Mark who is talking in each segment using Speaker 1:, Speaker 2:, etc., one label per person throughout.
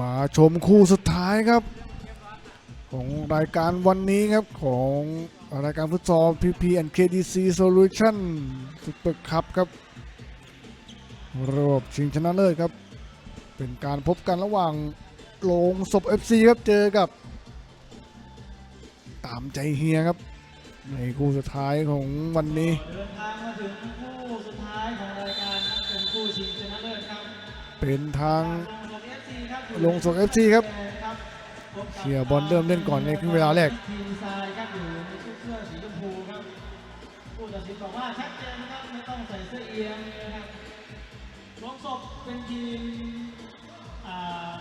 Speaker 1: มาชมคู่สุดท้ายครับ ของรายการวันนี้ครับของรายการฟุตซอล PP and KDC Solution Super Cup ครับรอบชิงชนะเลิศครับ เป็นการพบกันระหว่างโลงศพ FC ครับเจอกับ ตามใจเฮียครับ ในคู่สุดท้ายของวันนี้
Speaker 2: เดินทางมาถึงคู่สุดท้ายของรายการครับเป็นคู่ชิงชนะเลิศครับ
Speaker 1: เป็นทาง
Speaker 2: ลงส่ง FC ครับ
Speaker 1: ลงส่ง FC ครับเชียร์บอลเริ่มเล่นก่อนในครึ่งเวลาแรก
Speaker 2: ทีมที่บผู้ตัดสินบอกว่าชัดเจนนะครับไม่ต้องใส่เสื้อเอียงนะครับลงศพเป็นทีม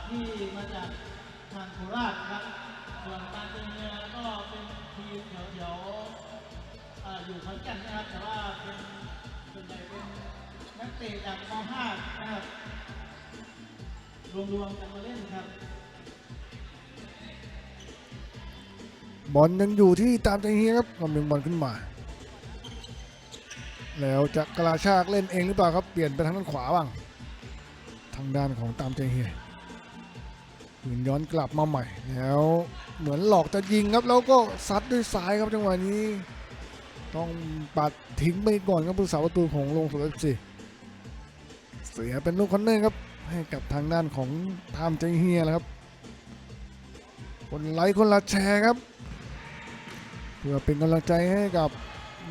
Speaker 2: ที่มาจากทางโคราชครับส่วนการเดินเรือก็เป็นทีมแถวๆอ่าอยู่ขอนแก่นนะครับแต่ว่าเป็นส่วนใหญ่เป็นนักเตะจากม .5 นะครับ รวมๆกันมาเล่นครับ
Speaker 1: บอลยังอยู่ที่ตามใจเฮียครับลำลียงบอลขึ้นมา แล้วจะกระชากเล่นเองหรือเปล่าครับ เปลี่ยนไปทางด้านขวาบ้าง ทางด้านของตามใจเฮียยืนย้อนกลับมาใหม่ แล้วเหมือนหลอกจะยิงครับ แล้วก็ซัดด้วยซ้ายครับจังหวะนี้ ต้องปัดทิ้งไปก่อนครับผู้สาประตูของลงสุดเอฟซีเสียเป็นลูกคอนเนอร์ครับ ให้กับทางด้านของตามใจเฮียแล้วครับคนไลค์คนละแชร์ครับ เพื่อเป็นกำลังใจให้กับ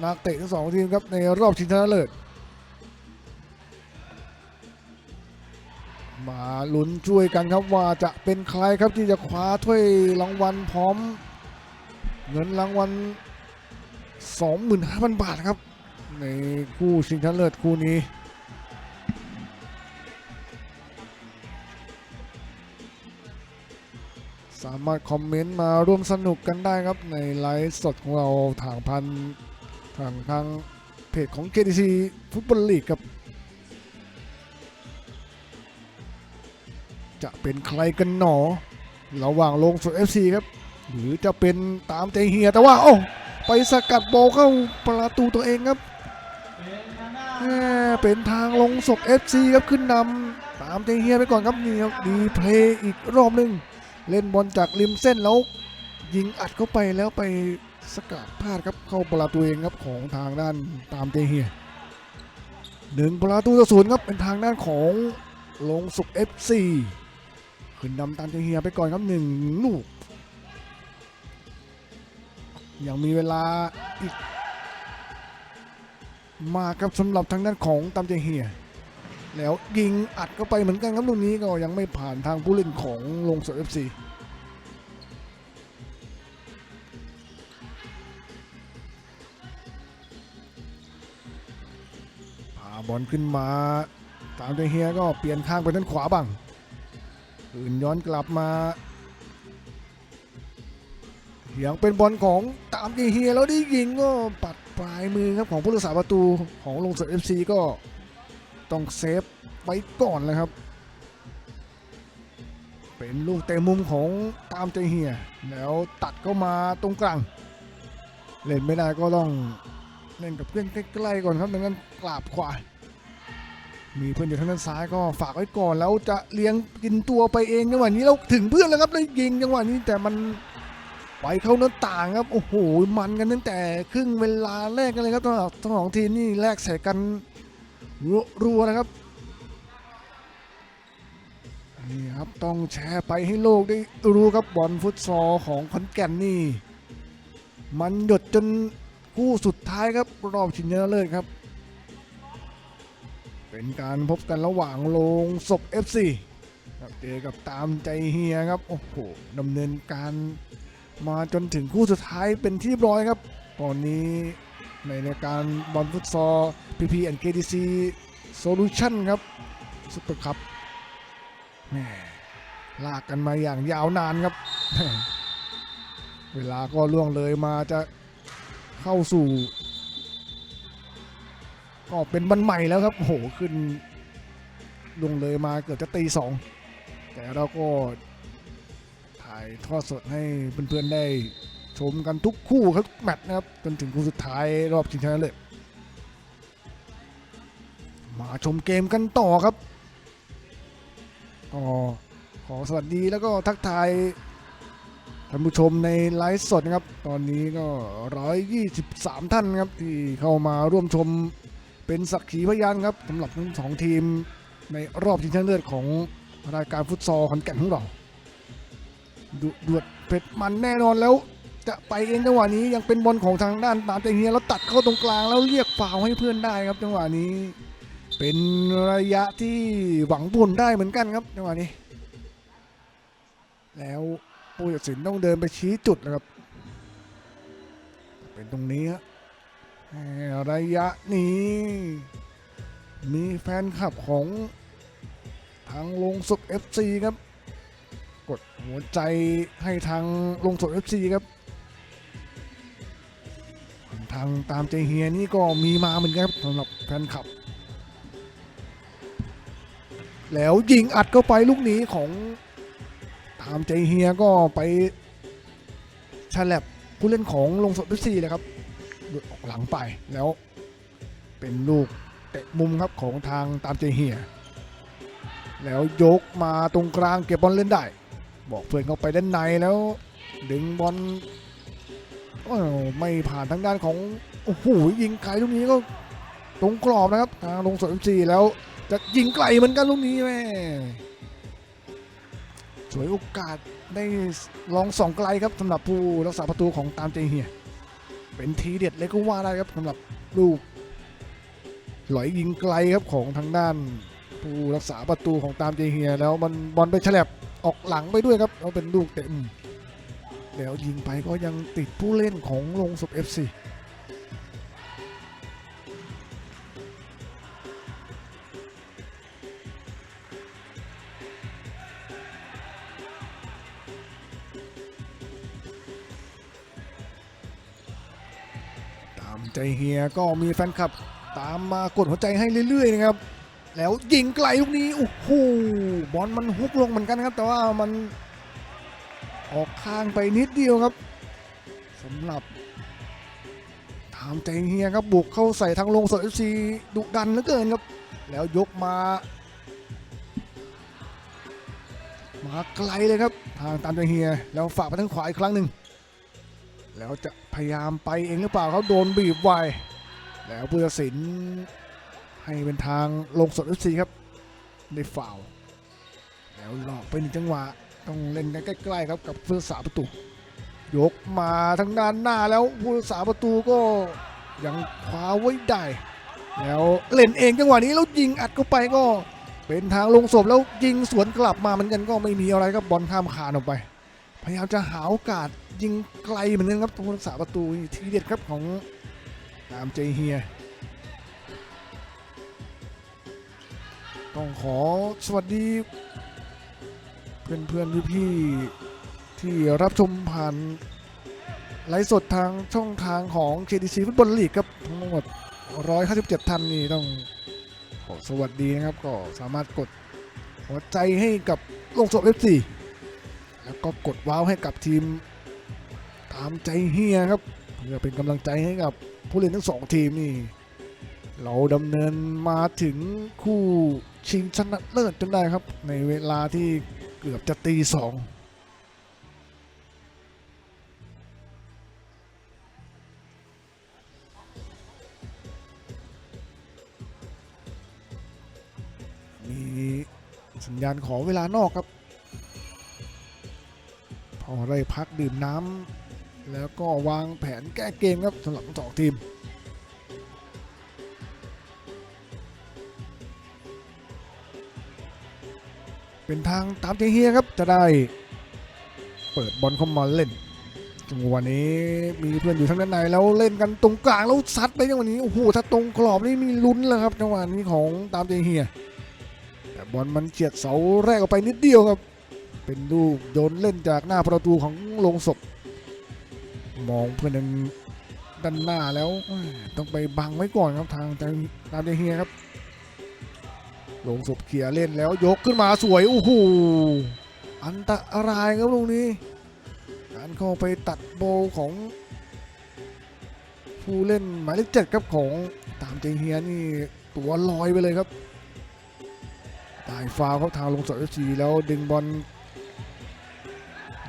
Speaker 1: นักเตะทั้งสองทีมครับในรอบชิงชนะเลิศมาลุ้นช่วยกันครับว่าจะเป็นใครครับที่จะคว้าถ้วยรางวัลพร้อม เงินรางวัล 25,000 บาทครับ ในคู่ชิงชนะเลิศคู่นี้ามารถคอมเมนต์มาร่วมสนุกกันได้ครับในไลฟ์สดของเราทางพันทางทางเพจของ KTC ฟุตบอลลีกครับ จะเป็นใครกันหนอ ระหว่างลงสุด FC ครับ หรือจะเป็นตามใจเฮียแต่ว่า โอ้ ไปสกัดบอลเข้าประตูตัวเองครับ
Speaker 2: เป็นทางด้าน
Speaker 1: แหม่เป็นทางลงศพ FC ครับขึ้นนำตามใจเฮียไปก่อนครับนี่ครับดีเพลย์อีกรอบหนึ่ง เล่นบอลจากริมเส้นแล้ว ยิงอัดเข้าไปแล้วไปสกัดพลาดครับเข้าประตูเองครับของทางด้านตามใจเฮียหนึ่งประตูต่อศูนย์ครับเป็นทางด้านของลงสุข FC ขึ้นนำตามใจเฮียไปก่อนครับหนึ่งลูกยังมีเวลาอีก มาครับสำหรับทางด้านของตามใจเฮีย แล้วยิงอัดเข้าไปเหมือนกันครับลูกนี้ก็ยังไม่ผ่านทางผู้เล่นของลงสดเอฟซีพาบอลขึ้นมาตามใจเฮียก็เปลี่ยนข้างไปด้านขวาบ้างอื่นย้อนกลับมายังเป็นบอลของตามใจเฮียแล้วได้ยิงก็ปัดปลายมือครับของผู้รักษาประตูของลงสดเอฟซีก็ ต้องเซฟไว้ก่อนเลยครับ เป็นลูกเตะมุมของตามใจเฮียแล้วตัดเข้ามาตรงกลาง เล่นไม่ได้ก็ต้องเล่นกับเพื่อนใกล้ๆก่อนครับดังนั้นกราบขวามีเพื่อนอยู่ทางด้านซ้ายก็ฝากไว้ก่อนแล้วจะเลี้ยงกินตัวไปเองจังหวะนี้เราถึงเพื่อนแล้วครับเลยยิงจังหวะนี้แต่มันไปเข้าหน้าต่างครับโอ้โหมันกันตั้งแต่ครึ่งเวลาแรกกันเลยครับทั้งสองทั้งสองทีมนี่แลกใส่กัน รัวๆนะครับนี่ครับต้องแชร์ไปให้โลกได้รู้ครับบอลฟุตซอลของขอนแก่นนี่ มันหยดจนคู่สุดท้ายครับรอบชิงชนะเลิศครับ เป็นการพบกันระหว่างโลงศพ FC ครับเจอกับตามใจเฮียครับโอ้โหดำเนินการมาจนถึงคู่สุดท้ายเป็นที่เรียบร้อยครับ ตอนนี้ ในรายการบอลฟุตซอล PP and KDC Solution ครับซุปเปอร์คัพแหมลากกันมาอย่างยาวนานครับ เวลาก็ล่วงเลยมาจะเข้าสู่ ก็เป็นบันใหม่แล้วครับโหขึ้นลงเลยมาเกือบจะตีสองแต่เราก็ถ่ายทอดสดให้เพื่อนๆได้ ชมกันทุกคู่ครับแมตช์นะครับจนถึงคู่สุดท้ายรอบชิงชนะเลิศมาชมเกมกันต่อครับก็ขขอสวัสดีแล้วก็ทักทายท่านผู้ชมในไลฟ์สดนะครับ ตอนนี้ก็ 123 ท่านครับที่เข้ามาร่วมชมเป็นสักขีพยานครับสำหรับทั้งสองทีมในรอบชิงชนะเลิศของรายการฟุตซอลขอนแก่นของเราดุดือดเผ็ดมันแน่นอนแล้ว จะไปเองจังหวะนี้ยังเป็นบอลของทางด้านตามใจเฮียแล้วตัดเข้าตรงกลางแล้วเรียกฟาวให้เพื่อนได้ครับ จังหวะนี้ เป็นระยะที่หวังผลได้เหมือนกันครับจังหวะนี้ แล้วผู้ตัดสินต้องเดินไปชี้จุดนะครับ เป็นตรงนี้ฮะระยะนี้ มีแฟนคลับของทางลงศพ FC ครับ กดหัวใจให้ทางลงศพ FC ครับ ทางตามใจเฮียนี่ก็มีมาเหมือนกันครับสำหรับแฟนคลับ แล้วยิงอัดเข้าไปลูกนี้ของตามใจเฮียก็ไปฉลับผู้เล่นของลงสดพิซีเลยครับดออกหลังไปแล้วเป็นลูกเตะมุมครับของทางตามใจเฮีย แล้วยกมาตรงกลางเก็บบอลเล่นได้ บอกเพื่อนเข้าไปด้านในแล้ว ดึงบอล ไม่ผ่านทางด้านของโอ้โหยิงไกลลูกนี้ก็ตรงกรอบนะครับทางลงสดพิซีแล้วจะยิงไกลเหมือนกันลูกนี้แม่สวยโอกาสได้ลองส่องไกลครับสำหรับผู้รักษาประตูของตามใจเฮียเป็นทีเด็ดเลยก็ว่าได้ครับสำหรับลูกหลอยยิงไกลครับของทางด้านผู้รักษาประตูของตามใจเฮียแล้วมันบอลไปฉลับออกหลังไปด้วยครับแล้วเป็นลูกเต็ม แล้วยิงไปก็ยังติดผู้เล่นของลงศพ FC ตามใจเฮียก็มีแฟนคลับตามมากดหัวใจให้เรื่อยๆนะครับ แล้วยิงไกลลูกนี้โอ้โหบอลมันฮุกลงเหมือนกันครับ แต่ว่ามัน ออกข้างไปนิดเดียวครับสำหรับตามใจเฮียครับบุกเข้าใส่ทางลงสดเอฟซีดุดันเหลือเกินครับ แล้วยกมา มาไกลเลยครับ ทางตามใจเฮียแล้วฝากไปทางขวาอีกครั้งหนึ่งแล้วจะพยายามไปเองหรือเปล่าเขาโดนบีบไวแล้วผู้ตัดสินให้เป็นทางลงสดเอฟซีครับ ได้ฝ่าวแล้วหลอกไปหนึ่งจังหวะ ต้องเล่นกันใกล้ๆครับกับผู้รักษาประตูยกมาทางด้านหน้าแล้วผู้รักษาประตูก็ยังคว้าไว้ได้ แล้วเล่นเองจังหวะนี้แล้วยิงอัดเข้าไปก็เป็นทางลงศพแล้วยิงสวนกลับมาเหมือนกันก็ไม่มีอะไรครับบอลข้ามคานออกไป พยายามจะหาโอกาสยิงไกลเหมือนกันครับผู้รักษาประตูทีเด็ดครับของตามเจเฮียต้องขอสวัสดี เพื่อนเพื่อนพี่พี่ๆที่รับชมผ่านไลฟ์สดทางช่องทางของ KDC ฟุตบอลลีกครับทั้งหมด 157 ท่านนี่ต้องขอสวัสดีนะครับ ก็สามารถกดหัวใจให้กับลงศพ F4 แล้วก็กดว้าวให้กับทีมตามใจเฮียครับเพื่อเป็นกำลังใจให้กับผู้เล่นทั้งสองทีมนี่ เราดำเนินมาถึงคู่ชิงชนะเลิศจนได้ครับ ในเวลาที่ เกือบจะตีสองมีสัญญาณขอเวลานอกครับ พอได้พักดื่มน้ำแล้วก็วางแผนแก้เกมครับสำหรับทั้งสองทีม เป็นทางตามใจเฮียครับจะได้เปิดบอลเข้ามาเล่นจังหวะนี้มีเพื่อนอยู่ทางด้านในแล้วเล่นกันตรงกลางแล้วซัดไปจังหวะนี้โอ้โหถ้าตรงกรอบนี่มีลุ้นเลยครับจังหวะนี้ของตามใจเฮียแต่บอลมันเฉียดเสาแรกออกไปนิดเดียวครับ เป็นลูกโยนเล่นจากหน้าประตูของลงศพ มองเพื่อนด้านหน้าแล้วต้องไปบังไว้ก่อนครับทางทางตามใจเฮียครับ ลงศพเขียเล่นแล้วยกขึ้นมาสวยโอ้โหอันตรายครับลูกนี้ การเข้าไปตัดโบของ ผู้เล่นหมายเลขเจ็ดครับของตามเจเฮียนี่ตัวลอยไปเลยครับตายฟาวล์ครับทางลงศพเอฟซีแล้วดึงบอล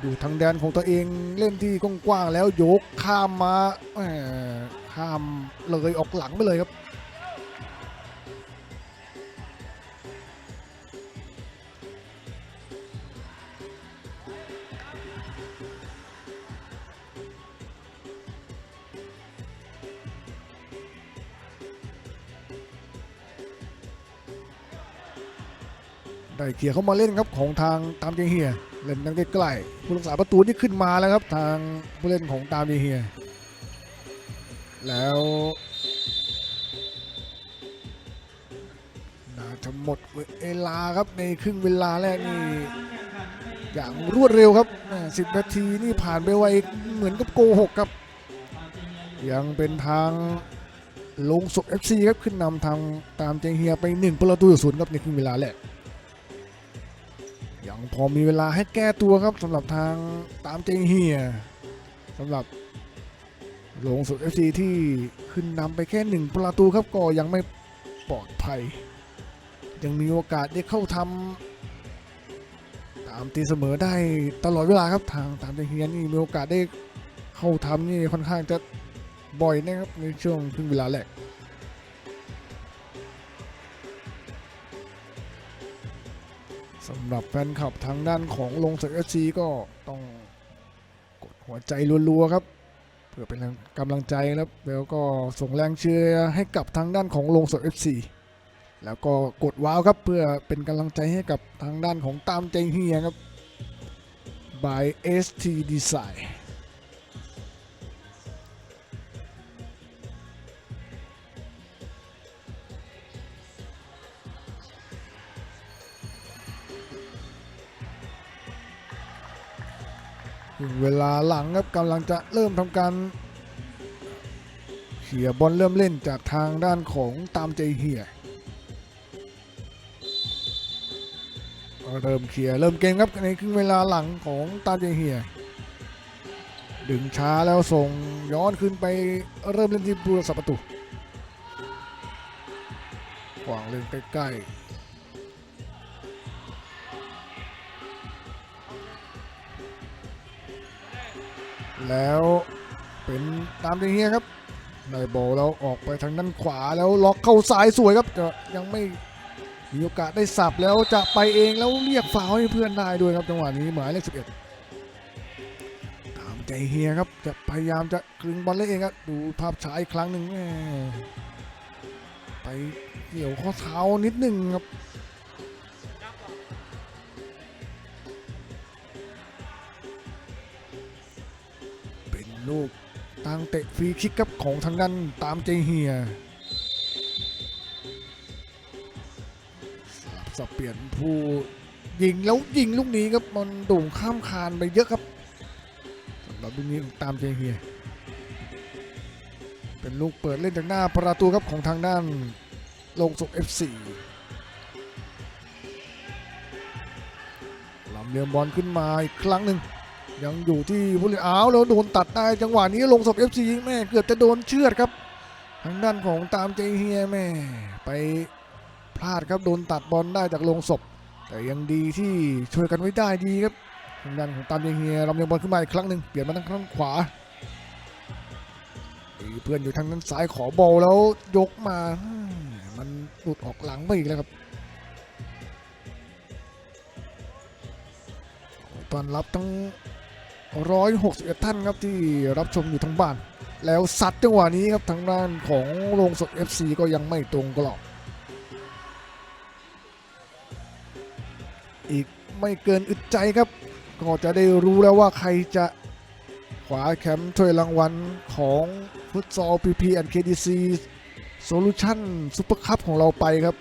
Speaker 1: อยู่ทางแดนของตัวเองเล่นที่กว้างๆแล้วยกข้ามมาข้ามเลยออกหลังไปเลยครับ เฮียเข้ามาเล่นครับของทางตามเจเฮียเล่นนั่งใกล้ๆผู้รักษาประตูนี่ขึ้นมาแล้วครับทางผู้เล่นของตามเจเฮียแล้วน่าจะหมดเวลาครับในครึ่งเวลาแรกนี่อย่างรวดเร็วครับสิบนาทีนี่ผ่านไปไวเหมือนกับโกหกครับ ยังเป็นทางลงศพ FC ครับขึ้นนำทางตามเจเฮียไป1ประตูต่อศูนย์ครับในครึ่งเวลาแรก พอมีเวลาให้แก้ตัวครับสำหรับทางตามเจงเฮียสำหรับลงสุด FC ที่ขึ้นนำไปแค่หนึ่งประตูครับก็ยังไม่ปลอดภัย ยังมีโอกาสได้เข้าทำตามตีเสมอได้ตลอดเวลาครับทางตามเจงเฮียนี่มีโอกาสได้เข้าทำนี่ค่อนข้างจะบ่อยนะครับในช่วงครึ่งเวลาแรก สำหรับแฟนคลับทางด้านของลงสเอซีก็ต้องกดหัวใจรัวๆครับ เพื่อเป็นกำลังใจนะครับแล้วก็ส่งแรงเชียร์ให้กับทางด้านของลงสด FC แล้วก็กดว้าวครับเพื่อเป็นกำลังใจให้กับทางด้านของตามใจเฮียครับ by ST Design เวลาหลังครับกำลังจะเริ่มทำการเขี่ยบอลเริ่มเล่นจากทางด้านของตามใจเฮียเริ่มเขี่ยเริ่มเกมครับในครึ่งเวลาหลังของตามใจเฮียดึงช้าแล้วส่งย้อนขึ้นไปเริ่มเล่นที่ผู้รักษาประตูขวางเล่นใกล้ๆ แล้วเป็นตามที่เฮียครับได้บแล้วออกไปทางด้านขวาแล้วล็อกเข้าซ้ายสวยครับจะยังไม่มีโอกาสได้สับแล้วจะไปเองแล้วเรียกฟาวให้เพื่อนได้ด้วยครับจังหวะนี้หมายเลข11ตามใจเฮียครับจะพยายามจะกลึงบอลเล่เองครับดูภาพช้าอีกครั้งหนึ่งไปเกี่ยวข้อเท้านิดหนึ่งครับ เตะฟรีคิกครับของทางด้านตามเจเฮียสับเปลี่ยนผู้ยิงแล้วยิงลูกนี้ครับมันโด่งข้ามคานไปเยอะครับสำหรับลูกนี้ตามเจเฮีย เป็นลูกเปิดเล่นจากหน้าประตูครับของทางด้านลงสุก F4 ลำเลียงบอลขึ้นมาอีกครั้งหนึ่ง ยังอยู่ที่ผู้เล่นอ้าวแล้วโดนตัดได้จังหวะนี้ลงศพ FC แม่เกือบจะโดนเชือดครับ ทางด้านของตามเจเฮียแม่ไปพลาดครับโดนตัดบอลได้จากลงศพ แต่ยังดีที่ช่วยกันไว้ได้ดีครับทางด้านของตามเจเฮียลำเลียงบอลขึ้นมาอีกครั้งหนึ่งเปลี่ยนมาทางข้างขวามีเพื่อนอยู่ทางด้านซ้ายขอบอลแล้วยกมามมันหลุดออกหลังไปอีกแล้วครับต้อนรับทั้ง 161 ท่านครับที่รับชมอยู่ทั้งบ้าน แล้วสัตว์จังหวะนี้ครับทางด้านของโรงสด FC ก็ยังไม่ตรงกรอบ อีกไม่เกินอึดใจครับ ก็จะได้รู้แล้วว่าใครจะขวาแคมป์ถ้วยรางวัลของฟุตซอล PP and KDC Solution Super Cup ของเราไปครับ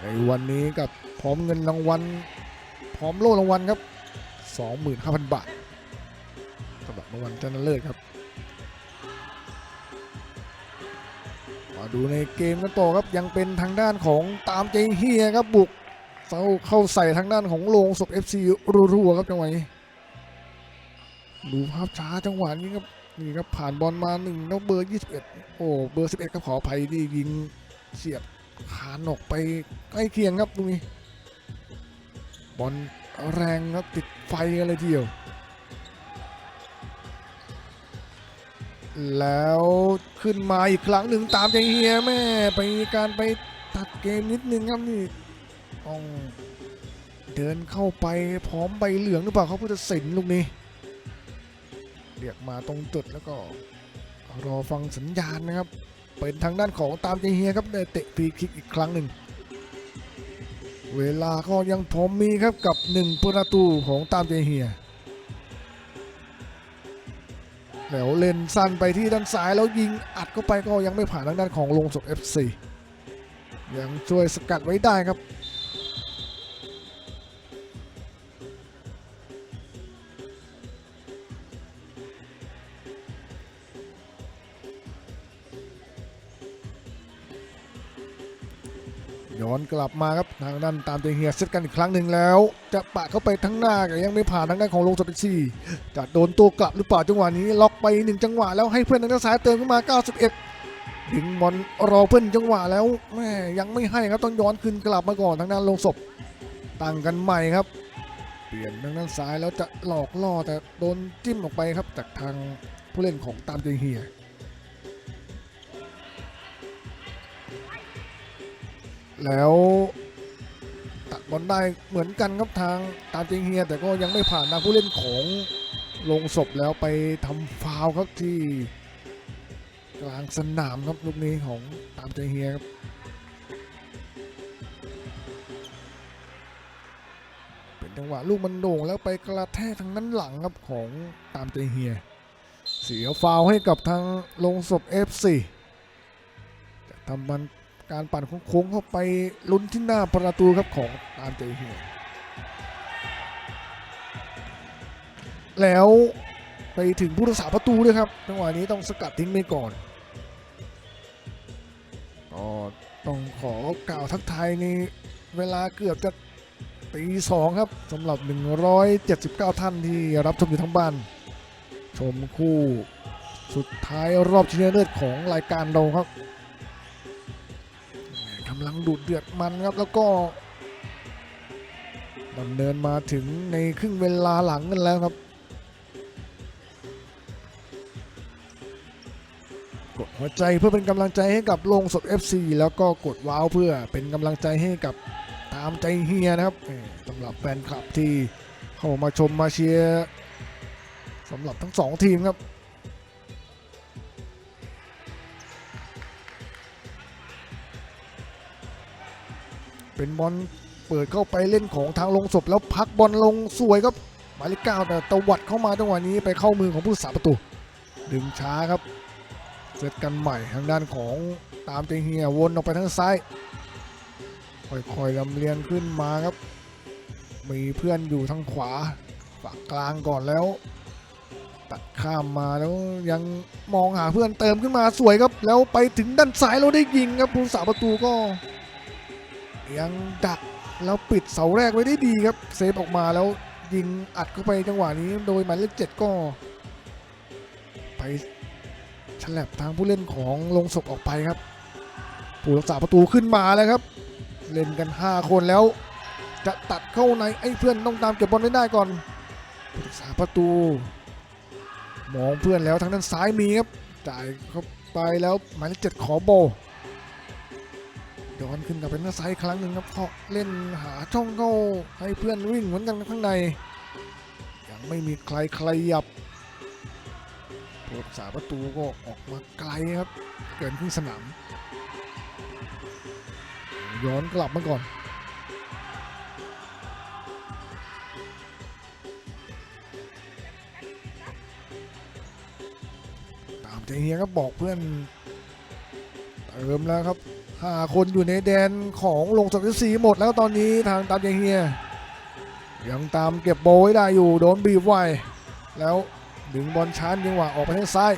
Speaker 1: ในวันนี้กับพร้อมเงินรางวัลพร้อมโล่รางวัลครับ 25,000 บาทสำหรับรางวัลชนะเลิศครับ มาดูในเกมกันต่อครับยังเป็นทางด้านของตามเจเฮียครับบุกเข้าเข้าใส่ทางด้านของโรงศพ FC รัวๆครับจังหวะนี้ดูภาพช้าจังหวะนี้ครับนี่ครับผ่านบอลมาหนึ่งแล้วเบอร์ 21 โอ้เบอร์ 11 ครับขออภัยที่ยิงเสียบคานออกไปใกล้เคียงครับตรงนี้บอลแรงครับติด ไฟกันเลยทีเดียว แล้วขึ้นมาอีกครั้งหนึ่งตามใจเฮียแม่ไปการไปตัดเกมนิดนึงครับนี่ต้องเดินเข้าไปพร้อมใบเหลืองหรือเปล่าเขาพุทธศิลป์ลูกนี้ เรียกมาตรงจุดแล้วก็รอฟังสัญญาณนะครับ เป็นทางด้านของตามใจเฮียครับได้เตะฟรีคิกอีกครั้งหนึ่ง เวลาก็ยังพอมีครับกับหนึ่งประตูของตามใจเฮียแล้วเล่นสั้นไปที่ด้านซ้ายแล้วยิงอัดเข้าไปก็ยังไม่ผ่านทางด้านของลงศพ FC ยังช่วยสกัดไว้ได้ครับ อนกลับมาครับทางด้านตามใจเฮียเซตกันอีกครั้งหนึ่งแล้ว จะปะเข้าไปทั้งหน้าแต่ยังไม่ผ่านทางด้านของลงศพ FC จะโดนตัวกลับหรือเปล่าจังหวะนี้ล็อกไปหนึ่งจังหวะแล้วให้เพื่อนทางด้านซ้ายเติมขึ้นมา 91 ดึงบอลรอเพื่อนจังหวะแล้วแม่ยังไม่ให้ครับต้องย้อนคืนกลับมาก่อนทางด้านลงศพตั้งกันใหม่ครับ เปลี่ยนทางด้านซ้ายแล้วจะหลอกล่อแต่โดนจิ้มออกไปครับจากทางผู้เล่นของตามใจเฮีย แล้วตัดบอลได้เหมือนกันครับทางตามใจเฮียแต่ก็ยังไม่ผ่านทางผู้เล่นของลงศพแล้วไปทำฟาวครับที่กลางสนามครับลูกนี้ของตามใจเฮียครับเป็นจังหวะลูกมันโด่งแล้วไปกระแทกทางนั้นหลังครับของตามใจเฮีย เสียฟาวให้กับทางลงศพ F4 จะทำมัน การปั่นโค้งเข้าไปลุ้นที่หน้าประตูครับของตามใจเฮียแล้วไปถึงผู้รักษาประตูด้วยครับจังหวะนี้ต้องสกัดทิ้งไปก่อนก็ต้องขอกล่าวทักทายในเวลาเกือบจะตีสองครับสำหรับ 179 ท่านที่รับชมอยู่ทั้งบ้าน ชมคู่สุดท้ายรอบชิงชนะเลิศของรายการเราครับ กำลังดุเดือดมันครับแล้วก็ดำเนินมาถึงในครึ่งเวลาหลังกันแล้วครับ กดหัวใจเพื่อเป็นกำลังใจให้กับโรงศพ FC แล้วก็กดว้าวเพื่อเป็นกำลังใจให้กับตามใจเฮียนะครับสำหรับแฟนคลับที่เข้ามาชมมาเชียร์สำหรับทั้งสองทีมครับ เป็นบอลเปิดเข้าไปเล่นของทางลงศพแล้วพักบอลลงสวยครับหมายเลขเก้าแต่ตวัดเข้ามาจังหวะนี้ไปเข้ามือของผู้สาประตู ดึงช้าครับเซตกันใหม่ทางด้านของตามเตงเฮียวนออกไปทางซ้ายค่อยๆลำเลียงขึ้นมาครับ มีเพื่อนอยู่ทางขวาฝั่งกลางก่อนแล้ว ตัดข้ามมาแล้วยังมองหาเพื่อนเติมขึ้นมาสวยครับ แล้วไปถึงด้านซ้ายเราได้ยิงครับผู้สาประตูก็ ยังดักแล้วปิดเสาแรกไว้ได้ดีครับ เซฟออกมาแล้วยิงอัดเข้าไปจังหวะนี้โดยหมายเลขเจ็ดก็ ไปฉลับทางผู้เล่นของลงศพออกไปครับ ผู้รักษาประตูขึ้นมาแล้วครับ เล่นกัน 5 คนแล้ว จะตัดเข้าในไอ้เพื่อนต้องตามเก็บบอลไว้ได้ก่อนผู้รักษาประตู มองเพื่อนแล้วทางด้านซ้ายมีครับจ่ายเข้าไปแล้วหมายเลขเจ็ดขอโบ ย้อนขึ้นกับเป็นหน้าซ้ายครั้งหนึ่งครับเพาะเล่นหาช่องเข้าให้เพื่อนวิ่งเหมือนกันข้างใน ยังไม่มีใครขยับผู้รักษาประตูก็ออกมาไกลครับ เกินครึ่งสนามย้อนกลับมาก่อน ตามใจเฮียก็บอกเพื่อนเติมแล้วครับาคนอยู่ในแดนของลงสัปดาห์สีหมดแล้วตอนนี้ทางตามใจเฮียยังตามเก็บโบไว้ได้อยู่โดนบีบไว้แล้วดึงบอลชานจังหวะออกไปทางซ้าย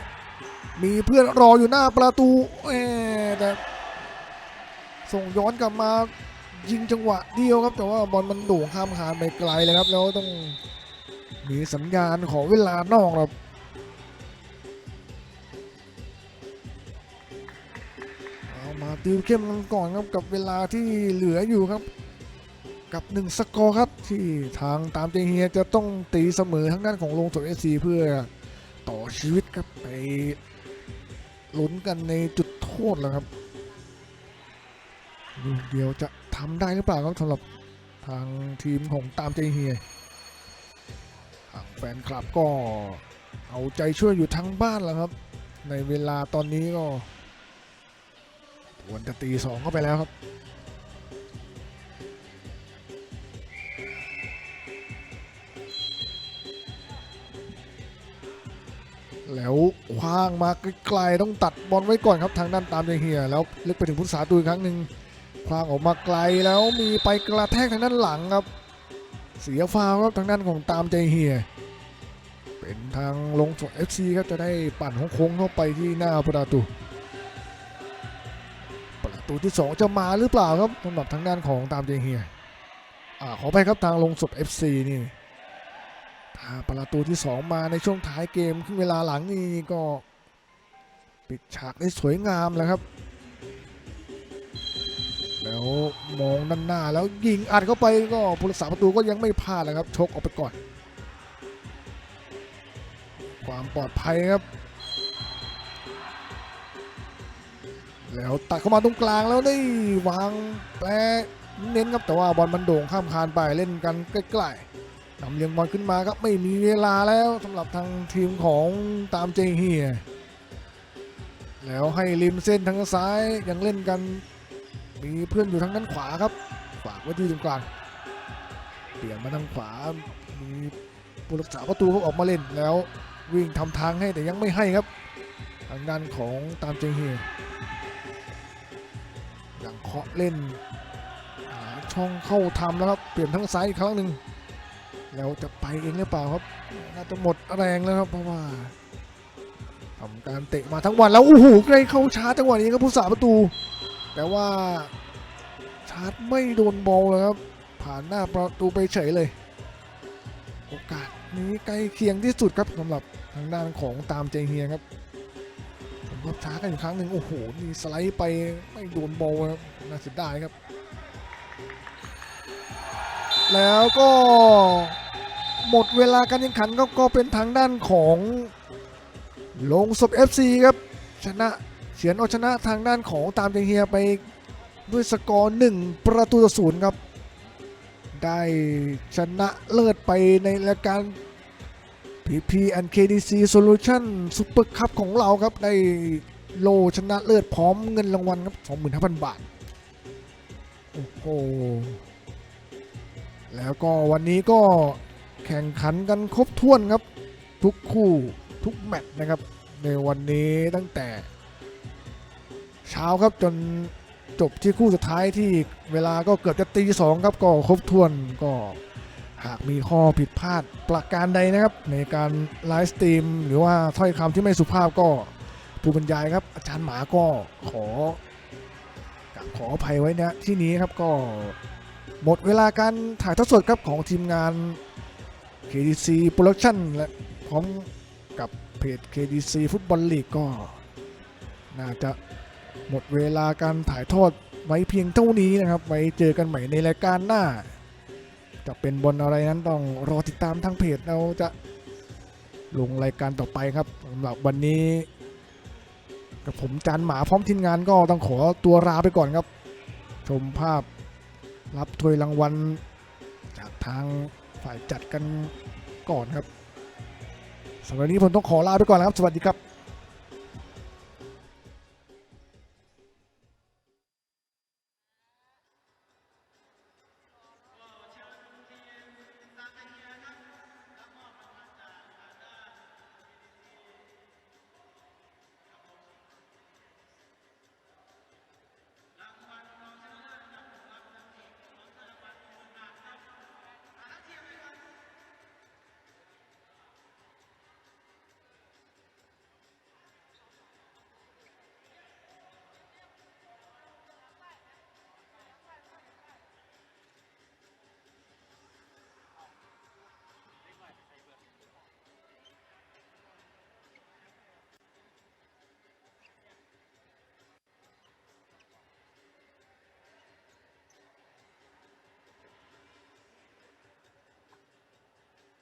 Speaker 1: มีเพื่อนรออยู่หน้าประตูแต่ส่งย้อนกลับมายิงจังหวะเดียวครับ แต่ว่าบอลมันโด่งข้ามคานไปไกลเลยครับ แล้วต้องมีสัญญาณขอเวลานอกครับ ติวเข้มกันก่อนครับกับเวลาที่เหลืออยู่ครับ กับหนึ่งสกอร์ครับ ที่ทางตามใจเฮียจะต้องตีเสมอทางด้านของลงสดเอซีเพื่อต่อชีวิตครับไปลุ้นกันในจุดโทษแล้วครับลูกเดียวจะทำได้หรือเปล่าครับสำหรับทางทีมของตามใจเฮียทางแฟนคลับก็เอาใจช่วยอยู่ทั้งบ้านแล้วครับ ในเวลาตอนนี้ก็ วรจะตีสองเข้าไปแล้วครับแล้วคว้างมาไกลๆต้องตัดบอลไว้ก่อนครับทางด้านตามใจเฮียแล้วเลึกไปถึงพุทธศาตูอีกครั้งหนึ่งคว้างออกมาไกลแล้วมีไปกระแทกทางด้านหลังครับ เสียฟาวครับทางด้านของตามใจเฮียเป็นทางลงสด FC ครับจะได้ปั่นโค้งเข้าไปที่หน้าประตู ตูที่ 2 จะมาหรือเปล่าครับสำหรับทางด้านของตามใจเฮียอ่าขอไปครับทางลงสด FC นี่ถ้าประตูที่ 2 มาในช่วงท้ายเกมครึ่งเวลาหลังนี่ก็ปิดฉากได้สวยงามแล้วครับ แล้วมองด้านหน้าแล้วยิงอัดเข้าไปก็ผู้รักษาประตูก็ยังไม่พลาดนะครับชกออกไปก่อน ความปลอดภัยครับ แล้วตัดเข้ามาตรงกลางแล้วได้วางแปรเน้นครับแต่ว่าบอลมันโด่งข้ามคานไปเล่นกันใกล้ๆนำเลี้ยงบอลขึ้นมาครับไม่มีเวลาแล้วสำหรับทางทีมของตามเจเฮียแล้วให้ริมเส้นทางซ้ายยังเล่นกัน มีเพื่อนอยู่ทางด้านขวาครับฝากไว้ที่ตรงกลางเปลี่ยนมาทางขวา มีผู้รักษาประตูเขาออกมาเล่นแล้ววิ่งทำทางให้แต่ยังไม่ให้ครับ ทางด้านของตามเจเฮีย ย่างเคาะเล่น ช่องเข้าทำแล้วครับ เปลี่ยนทั้งซ้ายอีกครั้งหนึ่งแล้วจะไปเองหรือเปล่าครับ น่าจะหมดแรงแล้วครับเพราะว่าทำการเตะมาทั้งวันแล้วโอ้โหใกล้เข้าชาร์จจังหวะนี้ครับผู้สาประตู แต่ว่าชาร์จไม่โดนบอลเลยครับ ผ่านหน้าประตูไปเฉยเลย โอกาสนี้ใกล้เคียงที่สุดครับสำหรับทางด้านของตามใจเฮียครับ ผมก็ช้ากันอีกครั้งหนึ่งโอ้โหนี่สไลด์ไปไม่โดนบอลครับน่าเสียดายครับ แล้วก็หมดเวลาการแข่งขันก็ก็เป็นทางด้านของลงศพ FC ครับชนะเฉียนเอาชนะทางด้านของตามใจเฮียไปด้วยสกอร์1ประตูต่อศูนย์ครับ ได้ชนะเลิศไปในรายการ PP and KDC Solution Super Cup ของเราครับได้โลชนะเลิศพร้อมเงินรางวัลครับ25,000 บาท โอ้โห แล้วก็วันนี้ก็แข่งขันกันครบถ้วนครับ ทุกคู่ทุกแมตช์นะครับ ในวันนี้ตั้งแต่ เช้าครับจนจบที่คู่สุดท้ายที่เวลาก็เกือบจะตีสองครับก็ครบถ้วนก็ หากมีข้อผิดพลาดประการใดนะครับ ในการไลฟ์สตรีมหรือว่าถ้อยคำที่ไม่สุภาพก็ผู้บรรยายครับ อาจารย์หมาก็ขอขออภัยไว้นะที่นี้ครับก็หมดเวลาการถ่ายทอดสดครับของทีมงาน KDC Production และพร้อมกับเพจ KDC ฟุตบอลลีกก็ น่าจะหมดเวลาการถ่ายทอดไว้เพียงเท่านี้นะครับ ไว้เจอกันใหม่ในรายการหน้า จะเป็นบนอะไรนั้นต้องรอติดตามทางเพจเราจะลงรายการต่อไปครับสำหรับวันนี้ กับผมจานหมาพร้อมทีมงานก็ต้องขอตัวลาไปก่อนครับ ชมภาพรับถ้วยรางวัลจากทางฝ่ายจัดกันก่อนครับสำหรับนี้ผมต้องขอลาไปก่อนนะครับ สวัสดีครับ